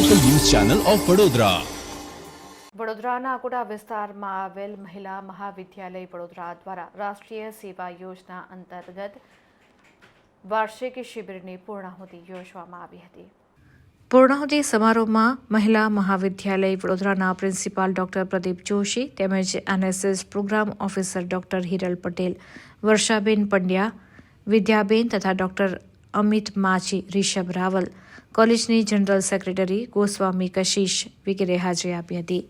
Channel of Vadodara વડોદરાના અકોટા વિસ્તારમાં આવેલ મહિલા મહાવિદ્યાલય વડોદરા દ્વારા રાષ્ટ્રીય સેવા યોજના અંતર્ગત વાર્ષિક શિબિરની પૂર્ણાહુતિ યોજવામાં આવી હતી. પૂર્ણાહુતિ સમારોહમાં મહિલા મહાવિદ્યાલય વડોદરાના પ્રિન્સિપાલ ડોક્ટર પ્રદીપ જોશી તેમજ NSS program officer doctor Hiral Patel Varshaben Pandya Vidyaben તથા ડોક્ટર અમિત માછી, રિષભ રાવલ, કોલેજની જનરલ સેક્રેટરી ગોસ્વામી કશિશ વગેરે હાજરી આપી હતી.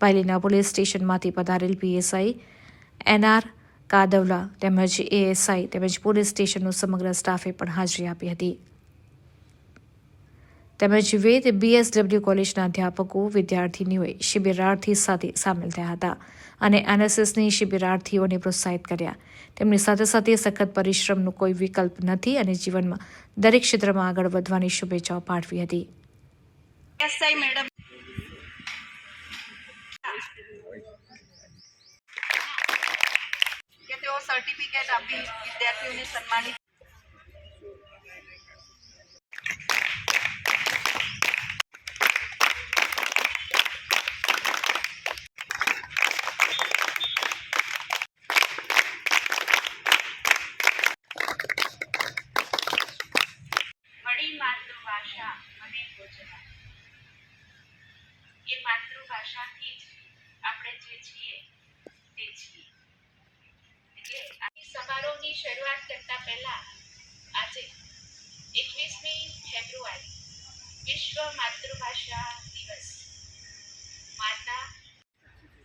પાયલીના પોલીસ સ્ટેશનમાંથી પધારેલ પીએસઆઈ એનઆર કાદવલા તેમજ એએસઆઈ તેમજ પોલીસ સ્ટેશનનો સમગ્ર સ્ટાફે પણ હાજરી આપી હતી. તેમજ વેદ બીએસડબલ્યુ કોલેજના અધ્યાપકો વિદ્યાર્થીનીઓએ શિબિરાર્થી સાથે સામેલ થયા હતા. અને એનએસએસની શિબિરાર્થીઓને પ્રોત્સાહિત કર્યા. તેમની સાથે સાથે સખત પરિશ્રમનો કોઈ વિકલ્પ નથી અને જીવનમાં દરેક ક્ષેત્રમાં આગળ વધવાની શુભેચ્છાઓ પાઠવી હતી. સર્ટિફિકેટ આપી વિદ્યાર્થીઓને સન્માનિત મળી માતૃભાષા મને ગુજરાત એ માતૃભાષાથી જ આપણે જે છીએ, તે છીએ. એટલે આ સમારોહની શરૂઆત કરતા પહેલા આજે એકવીસમી ફેબ્રુઆરી વિશ્વ માતૃભાષા દિવસ. માતા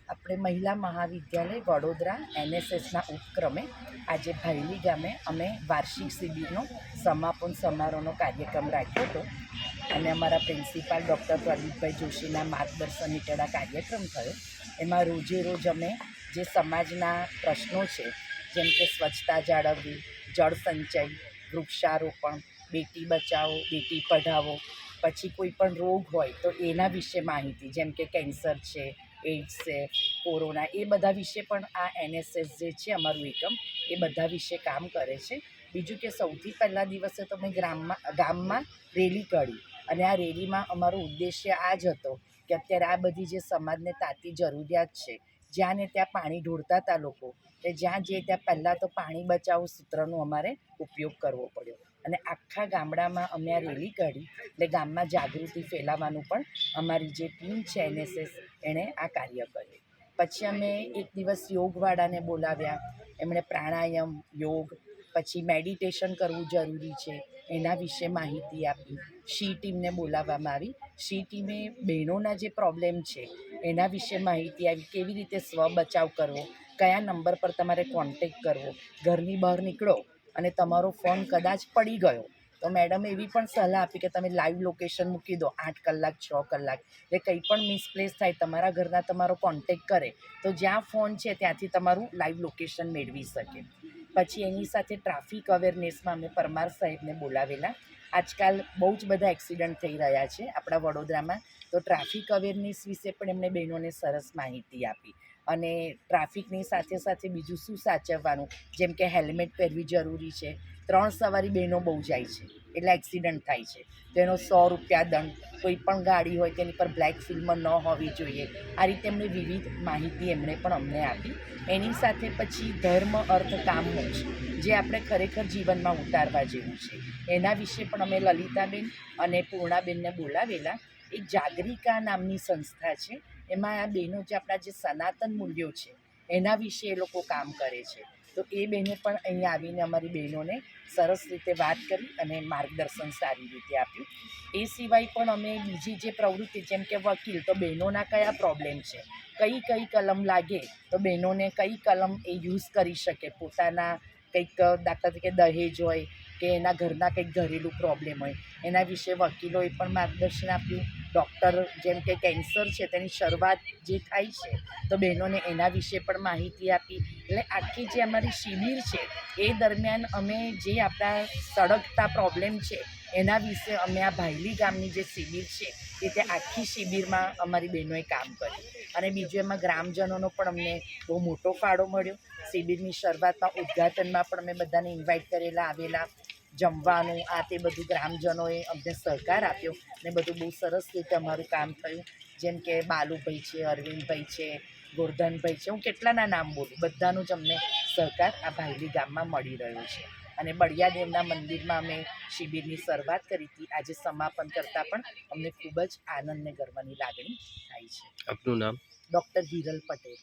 આપણે મહિલા મહાવિદ્યાલય વડોદરા એનએસએસના ઉપક્રમે આજે ભાયલી ગામે અમે વાર્ષિક શિબિરનો સમાપન સમારોહનો કાર્યક્રમ રાખ્યો હતો. અને અમારા પ્રિન્સિપાલ ડૉક્ટર પ્રદીપભાઈ જોશીના માર્ગદર્શન હેઠળ આ કાર્યક્રમ થયો. એમાં રોજે રોજ અમે જે સમાજના પ્રશ્નો છે, જેમ કે સ્વચ્છતા જાળવવી, જળ સંચય, વૃક્ષારોપણ, બેટી બચાવો, બેટી પઢાવો, પછી કોઈ પણ રોગ હોય તો એના વિશે માહિતી, જેમ કે કેન્સર છે, એઇડ્સ છે, કોરોના, એ બધા વિશે પણ આ એનએસએસ જે છે અમારું એકમ, એ બધા વિશે કામ કરે છે. બીજું કે સૌથી પહેલા દિવસે તો મેં ગ્રામમાં, ગામમાં રેલી કાઢી અને આ રેલીમાં અમારો ઉદ્દેશ્ય આ જ હતો કે અત્યારે આ બધી જે સમાજને તાતી જરૂરિયાત છે, જ્યાં ને ત્યાં પાણી ઢોળતા હતા લોકો તે જ્યાં જઈએ ત્યાં પહેલાં તો પાણી બચાવ સૂત્રનો અમારે ઉપયોગ કરવો પડ્યો. અને આખા ગામડામાં અમે આ રેલી કાઢી, એટલે ગામમાં જાગૃતિ ફેલાવવાનું પણ અમારી જે ટીમ છે એનએસએસ, એણે આ કાર્ય કર્યું. પછી અમે એક દિવસ યોગવાળાને બોલાવ્યા, એમણે પ્રાણાયામ, યોગ પછી મેડિટેશન કરવું જરૂરી છે. એના વિશે માહિતી આપી. શી ટીમને બોલાવવામાં આવી. શી ટીમે બહેનોના જે પ્રોબ્લેમ છે, એના વિશે માહિતી આવી કેવી રીતે સ્વ બચાવ કરવો? કયા નંબર પર તમારે કોન્ટેક કરવો? ઘરની બહાર નીકળો અને તમારો ફોન કદાચ પડી ગયો. તો મેડમે એવી પણ સલાહ આપી કે તમે લાઈવ લોકેશન મૂકી દો. આઠ કલાક, છ કલાક. એટલે કંઈ પણ મિસપ્લેસ થાય, તમારા ઘરના તમારો કોન્ટેક કરે, તો જ્યાં ફોન છે ત્યાંથી તમારું લાઈવ લોકેશન મેળવી શકે. પછી એની સાથે ટ્રાફિક અવેરનેસમાં અમે પરમાર સાહેબને બોલાવેલા. આજકાલ બહુ જ બધા એક્સિડન્ટ થઈ રહ્યા છે આપણા વડોદરામાં. તો ટ્રાફિક અવેરનેસ વિશે પણ એમણે બહેનોને સરસ માહિતી આપી. અને ટ્રાફિકની સાથે સાથે બીજું શું સાચવવાનું? જેમ કે હેલ્મેટ પહેરવી જરૂરી છે. ત્રણ સવારી બહેનો બહુ જાય છે. એટલે એક્સિડન્ટ થાય છે. તો એનો સો રૂપિયા દંડ, કોઈ પણ ગાડી હોય તેની પર બ્લેક ફિલ્મ ન હોવી જોઈએ. આ રીતે એમણે વિવિધ માહિતી એમણે પણ અમને આપી. એની સાથે પછી ધર્મ, અર્થ, કામ, મોક્ષ, જે આપણે ખરેખર જીવનમાં ઉતારવા જેવું છે. એના વિશે પણ અમે લલિતાબેન અને પૂર્ણાબેનને બોલાવેલા એક જાગરિકા નામની સંસ્થા છે. એમાં આ બહેનો જે આપણા જે સનાતન મૂલ્યો છે, એના વિશે એ લોકો કામ કરે છે. તો એ બહેને પણ અહીંયા આવીને અમારી બહેનોને સરસ રીતે વાત કરી અને માર્ગદર્શન સારી રીતે આપ્યું. એ સિવાય પણ અમે બીજી જે પ્રવૃત્તિ, જેમ કે વકીલ, તો બહેનોના કયા પ્રોબ્લેમ છે? કઈ કઈ કલમ લાગે, તો બહેનોને કઈ કલમ એ યુઝ કરી શકે? પોતાના કંઈક દાખલા તરીકે દહેજ હોય કે એના ઘરના કંઈક ઘરેલું પ્રોબ્લેમ હોય. એના વિશે વકીલોએ પણ માર્ગદર્શન આપ્યું. ડૉક્ટર જેમ કે કેન્સર છે તેની શરૂઆત જે થાય છે, તો બહેનોને એના વિશે પણ માહિતી આપી. એટલે આખી જે અમારી શિબિર છે, એ દરમિયાન અમે જે આપણા સળગતા પ્રોબ્લેમ છે, એના વિશે અમે આ ભાયલી ગામની જે શિબિર છે, એ તે આખી શિબિરમાં અમારી બહેનોએ કામ કર્યું. અને બીજું એમાં ગ્રામજનોનો પણ અમને બહુ મોટો ફાળો મળ્યો. શિબિરની શરૂઆતમાં ઉદ્ઘાટનમાં પણ અમે બધાને ઇન્વાઇટ કરેલા, આવેલા. જમવાનું આ તે બધું ગ્રામજનોએ અમને સહકાર આપ્યો ને બધું બહુ સરસ રીતે અમારું કામ થયું. જેમ કે બાલુભાઈ છે અરવિંદભાઈ છે ગોરધનભાઈ છે હું કેટલાના નામ બોલું બધાનું જ અમને સહકાર આ ભાયલી ગામમાં મળી રહ્યો છે. અને બળિયાદેવના મંદિરમાં અમે શિબિરની શરૂઆત કરી હતી. આજે સમાપન કરતાં પણ અમને ખૂબ જ આનંદ ને ગર્વની લાગણી થાય છે. આપનું નામ? ડૉક્ટર હિરલ પટેલ.